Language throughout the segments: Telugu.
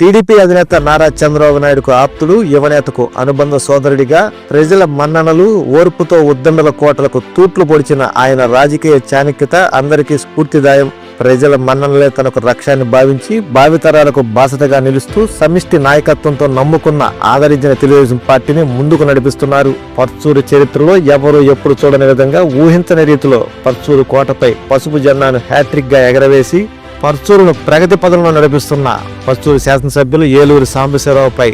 టీడీపీ అధినేత నారా చంద్రబాబు నాయుడుకు ఆప్తుడు యువనేతకు అనుబంధ సోదరుడిగా ప్రజల మన్ననలు ఓర్పుతో ఉద్దండల కోటలకు తూట్లు పొడిచిన ఆయన రాజకీయ చాణక్యత అందరికీ స్ఫూర్తిదాయం. ప్రజల మన్ననలే తనకు రక్షాన్ని భావించి భావితరాలకు బాసటగా నిలుస్తూ సమిష్టి నాయకత్వంతో నమ్ముకున్న ఆదరించిన తెలుగుదేశం పార్టీని ముందుకు నడిపిస్తున్నారు. పర్చూరు చరిత్రలో ఎవరూ ఎప్పుడు చూడని విధంగా ఊహించని రీతిలో పర్చూరు కోటపై పసుపు జెండాను హ్యాట్రిక్గా ఎగరవేసి పర్చూరును ప్రగతి పదంలో నడిపిస్తున్న పర్చూరు శాసనసభ్యులు ఏలూరు సాంబశివరావుపై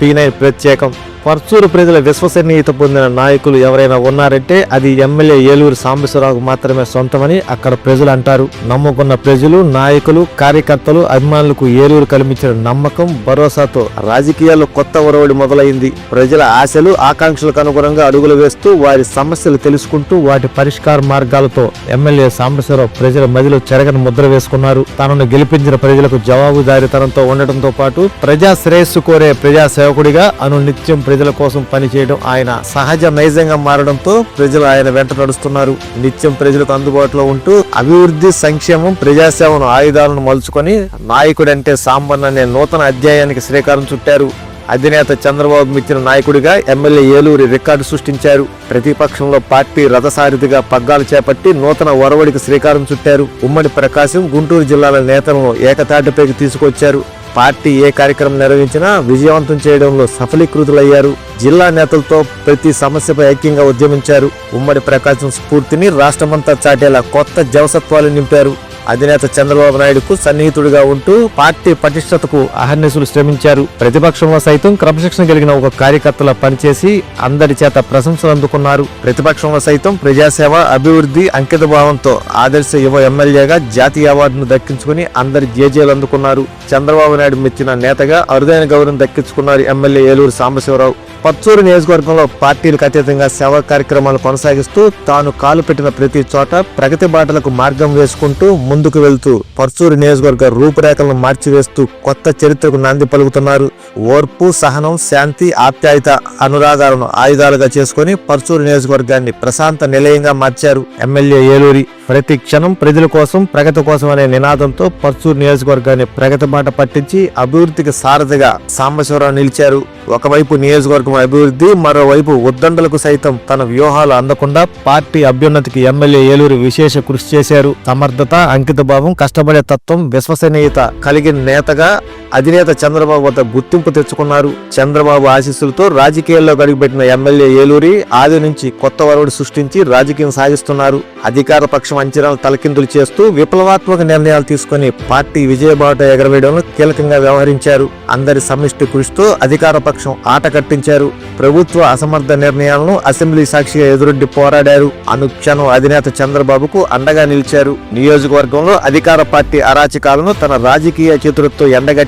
పీనై ప్రత్యేకం పర్చూరు ప్రజల విశ్వసనీయత పొందిన నాయకులు ఎవరైనా ఉన్నారంటే అది ఎమ్మెల్యే ఏలూరు సాంబశివరావుకు మాత్రమే సొంతమని అక్కడ ప్రజలు అంటారు. నమ్ముకున్న ప్రజలు నాయకులు కార్యకర్తలు అభిమానులకు ఏలూరు కల్పించిన నమ్మకం భరోసాతో రాజకీయాల్లో కొత్త ఒరవడి మొదలైంది. ప్రజల ఆశలు ఆకాంక్షలకు అనుగుణంగా అడుగులు వేస్తూ వారి సమస్యలు తెలుసుకుంటూ వాటి పరిష్కార మార్గాలతో ఎమ్మెల్యే సాంబశివరావు ప్రజల మదిలో చెరగని ముద్ర వేసుకున్నారు. తనను గెలిపించిన ప్రజలకు జవాబుదారీతనంతో ఉండటంతో పాటు ప్రజా శ్రేయస్సు కోరే ప్రజా సేవకుడిగా అను నిత్యం ప్రజల కోసం పనిచేయడం ఆయన సహజ నైజంగా మారడంతో ప్రజలు ఆయన వెంట నడుస్తున్నారు. నిత్యం ప్రజలకు అందుబాటులో ఉంటూ అభివృద్ధి సంక్షేమం ప్రజాసేవను ఆయుధాలను మలుచుకొని నాయకుడంటే సాంబన్ అనే నూతన అధ్యాయానికి శ్రీకారం చుట్టారు. అధినేత చంద్రబాబు మిచ్చిన నాయకుడిగా ఎమ్మెల్యే ఏలూరి రికార్డు సృష్టించారు. ప్రతిపక్షంలో పార్టీ రథసారిధిగా పగ్గాలు చేపట్టి నూతన ఒరవడికి శ్రీకారం చుట్టారు. ఉమ్మడి ప్రకాశం గుంటూరు జిల్లాల నేతలను ఏకతాటిపైకి తీసుకొచ్చారు. పార్టీ ఏ కార్యక్రమం నిర్వహించినా విజయవంతం చేయడంలో సఫలీకృతులయ్యారు. జిల్లా నేతలతో ప్రతి సమస్యపై ఐక్యంగా ఉద్యమించారు. ఉమ్మడి ప్రకాశం స్ఫూర్తిని రాష్ట్రమంతా చాటేలా కొత్త జవసత్వాలు నింపారు. అధినేత చంద్రబాబు నాయుడుకు సన్నిహితుడిగా ఉంటూ పార్టీ పటిష్టతకు అహర్నిశలు శ్రమించారు. ప్రతిపక్షంలో సైతం క్రమశిక్షణ కలిగిన ఒక కార్యకర్తలా పనిచేసి అందరి చేత ప్రశంసలు అందుకున్నారు. ప్రతిపక్షంలో సైతం ప్రజాసేవ అభివృద్ధి అంకిత భావంతో ఆదర్శ యువ ఎమ్మెల్యేగా జాతీయ అవార్డును దక్కించుకుని అందరి జేజేలు అందుకున్నారు. చంద్రబాబు నాయుడు మెచ్చిన నేతగా అరుదైన గౌరవం దక్కించుకున్నారు ఎమ్మెల్యే ఏలూరు సాంబశివరావు. పచ్చూరు నియోజకవర్గంలో పార్టీలకు అతీతంగా సేవా కార్యక్రమాలు కొనసాగిస్తూ తాను కాలు పెట్టిన ప్రతి చోట ప్రగతి బాటలకు మార్గం వేసుకుంటూ ముందుకు వెళ్తూ పర్చూరు నియోజకవర్గ రూపురేఖలను మార్చివేస్తూ కొత్త చరిత్రకు నాంది పలుకుతున్నారు. ఓర్పు సహనం శాంతి ఆప్యాయత అనురాగాలను ఆయుధాలుగా చేసుకుని పర్చూరు నియోజకవర్గాన్ని ప్రశాంత నిలయంగా మార్చారు ఎమ్మెల్యే ఏలూరి. ప్రతి క్షణం ప్రజల కోసం ప్రగతి కోసం అనే నినాదంతో పర్సూరు నియోజకవర్గాన్ని ప్రగతి బాట పట్టించి అభివృద్ధికి సారథిగా సాంబశివరావు నిలిచారు. ఒకవైపు నియోజకవర్గం అభివృద్ధి మరోవైపు ఉద్దండలకు సైతం తన వ్యూహాలు అందకుండా పార్టీ అభ్యున్నతికి ఎమ్మెల్యే ఏలూరు విశేష కృషి చేశారు. సమర్థత అంకితభావం కష్టపడే తత్వం విశ్వసనీయత కలిగిన నేతగా అధినేత చంద్రబాబు వద్ద గుర్తింపు తెచ్చుకున్నారు. చంద్రబాబు ఆశీస్సులతో రాజకీయాల్లో గడిపెట్టిన ఎమ్మెల్యే ఏలూరి ఆది నుంచి కొత్త వరవడి సృష్టించి రాజకీయం సాగిస్తున్నారు. అధికార పక్షం అంచనాలు తలకిందులు చేస్తూ విప్లవాత్మక నిర్ణయాలు తీసుకుని పార్టీ విజయబాట ఎగరవేయడంలో కీలకంగా వ్యవహరించారు. అందరి సమిష్టి కృషితో అధికార పక్షం ఆట కట్టించారు. ప్రభుత్వ అసమర్థ నిర్ణయాలను అసెంబ్లీ సాక్షిగా ఎదురొడ్డి పోరాడారు. అనుక్షణం అధినేత చంద్రబాబుకు అండగా నిలిచారు. నియోజకవర్గంలో అధికార పార్టీ అరాచకాలను తన రాజకీయ చేతులతో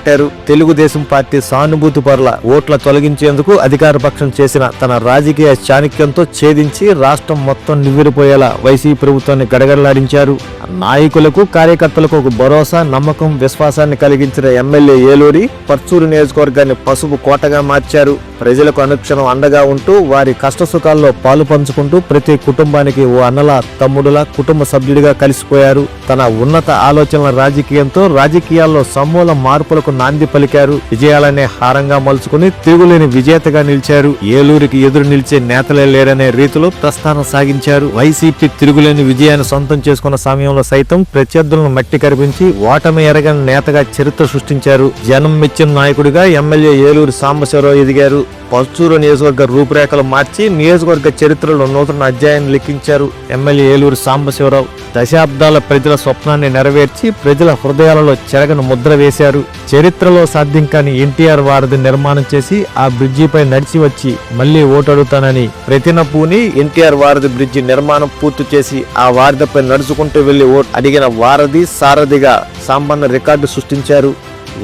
ఎండగట్టారు తెలుగుదేశం పార్టీ సానుభూతి పరుల ఓట్ల తొలగించేందుకు అధికార పక్షం చేసిన తన రాజకీయ చాణక్యంతో ఛేదించి రాష్ట్రం మొత్తం నివ్వెరపోయేలా వైసీపీ ప్రభుత్వాన్ని గడగడలాడించారు. నాయకులకు కార్యకర్తలకు ఒక భరోసా నమ్మకం విశ్వాసాన్ని కలిగించిన ఎమ్మెల్యే ఏలూరి పర్చూరు నియోజకవర్గాన్ని పసుపు కోటగా మార్చారు. ప్రజలకు అనుక్షణం అండగా ఉంటూ వారి కష్ట సుఖాల్లో పాలు పంచుకుంటూ ప్రతి కుటుంబానికి ఓ అన్నల తమ్ముడులా కుటుంబ సభ్యుడిగా కలిసిపోయారు. తన ఉన్నత ఆలోచనల రాజకీయంతో రాజకీయాల్లో సమూల మార్పులకు నాంది పలికారు. విజయాలనే హారంగా మలుచుకుని తిరుగులేని విజేతగా నిలిచారు. ఏలూరికి ఎదురు నిలిచే నేతలే లేరనే రీతిలో ప్రస్థానం సాగించారు. వైసీపీ తిరుగులేని విజయాన్ని సొంతం చేసుకున్న సమయంలో సైతం ప్రత్యర్థులను మట్టి కరిపించి ఓటమి ఎరగని నేతగా చరిత్ర సృష్టించారు. జనం మెచ్చిన నాయకుడిగా ఎమ్మెల్యే ఏలూరు సాంబశివరావు ఎదిగారు. పల్చూరు నియోజకవర్గ రూపురేఖలు మార్చి నియోజకవర్గ చరిత్రలో నూతన అధ్యాయాన్ని లిఖించారు ఎమ్మెల్యే ఏలూరు సాంబశివరావు. దశాబ్దాల ప్రజల స్వప్నాన్ని నెరవేర్చి ప్రజల హృదయాలలో చెరగను ముద్ర వేశారు. చరిత్రలో సాధ్యం కాని ఎన్టీఆర్ వారధి నిర్మాణం చేసి ఆ బ్రిడ్జిపై నడిచి వచ్చి మళ్ళీ ఓటడుతానని ప్రతినపూని ఎన్టీఆర్ వారధి బ్రిడ్జి నిర్మాణం పూర్తి చేసి ఆ వారధిపై నడుచుకుంటూ వెళ్ళి ఓట్ అడిగిన వారధి సారథిగా సాంబన్న రికార్డు సృష్టించారు.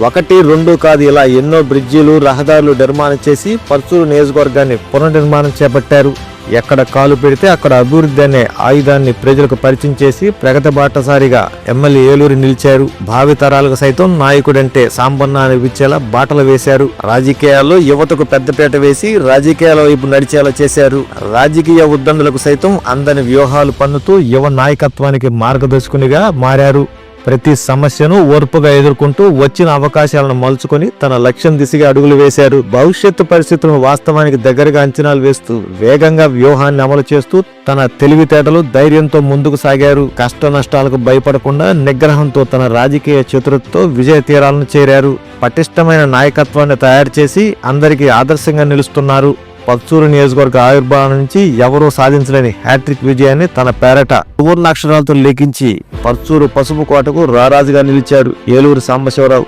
ఒకటి రెండు కాదు ఇలా ఎన్నో బ్రిడ్జీలు రహదారులు నిర్మాణం చేసి పర్చూరు నియోజకవర్గాన్ని పునర్నిర్మాణం చేపట్టారు. ఎక్కడ కాలు పెడితే అక్కడ అభివృద్ధి అనే ఆయుధాన్ని ప్రజలకు పరిచయం చేసి ప్రగతి బాటసారిగా ఎమ్మెల్యే ఏలూరు నిలిచారు. భావితరాలకు సైతం నాయకుడంటే సాంబన్న అనిపించేలా బాటలు వేశారు. రాజకీయాల్లో యువతకు పెద్దపీట వేసి రాజకీయాల వైపు నడిచేలా చేశారు. రాజకీయ ఉద్దండులకు సైతం అందని వ్యూహాలు పన్నుతూ యువ నాయకత్వానికి మార్గదర్శకునిగా మారారు. ప్రతి సమస్యను ఓర్పుగా ఎదుర్కొంటూ వచ్చిన అవకాశాలను మలుచుకొని తన లక్ష్యం దిశగా అడుగులు వేశారు. భవిష్యత్తు పరిస్థితులను వాస్తవానికి దగ్గరగా అంచనాలు వేస్తూ వేగంగా వ్యూహాన్ని అమలు చేస్తూ తన తెలివితేటలు ధైర్యంతో ముందుకు సాగారు. కష్ట నష్టాలకు భయపడకుండా నిగ్రహంతో తన రాజకీయ చతురతతో విజయ తీరాలను చేరారు. పటిష్టమైన నాయకత్వాన్ని తయారు చేసి అందరికీ ఆదర్శంగా నిలుస్తున్నారు. పల్చూరు నియోజకవర్గ ఆవిర్భావం నుంచి ఎవరూ సాధించలేని హ్యాట్రిక్ విజయాన్ని తన పేరట సువర్ణ అక్షరాలతో లిఖించి పర్చూరు పసుపు కోటకు రారాజుగా నిలిచారు ఏలూరు సాంబశివరావు.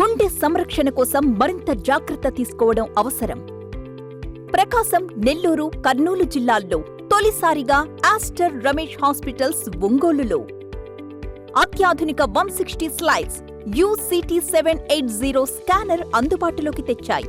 గుండె సంరక్షణ కోసం మరింత జాగ్రత్త తీసుకోవడం అవసరం. ప్రకాశం నెల్లూరు కర్నూలు జిల్లాల్లో తొలిసారిగా ఆస్టర్ రమేష్ హాస్పిటల్స్ ఒంగోలులో. అత్యాధునిక one sixty slides UCT seven eight zero scanner అందుబాటులోకి తెచ్చాయి.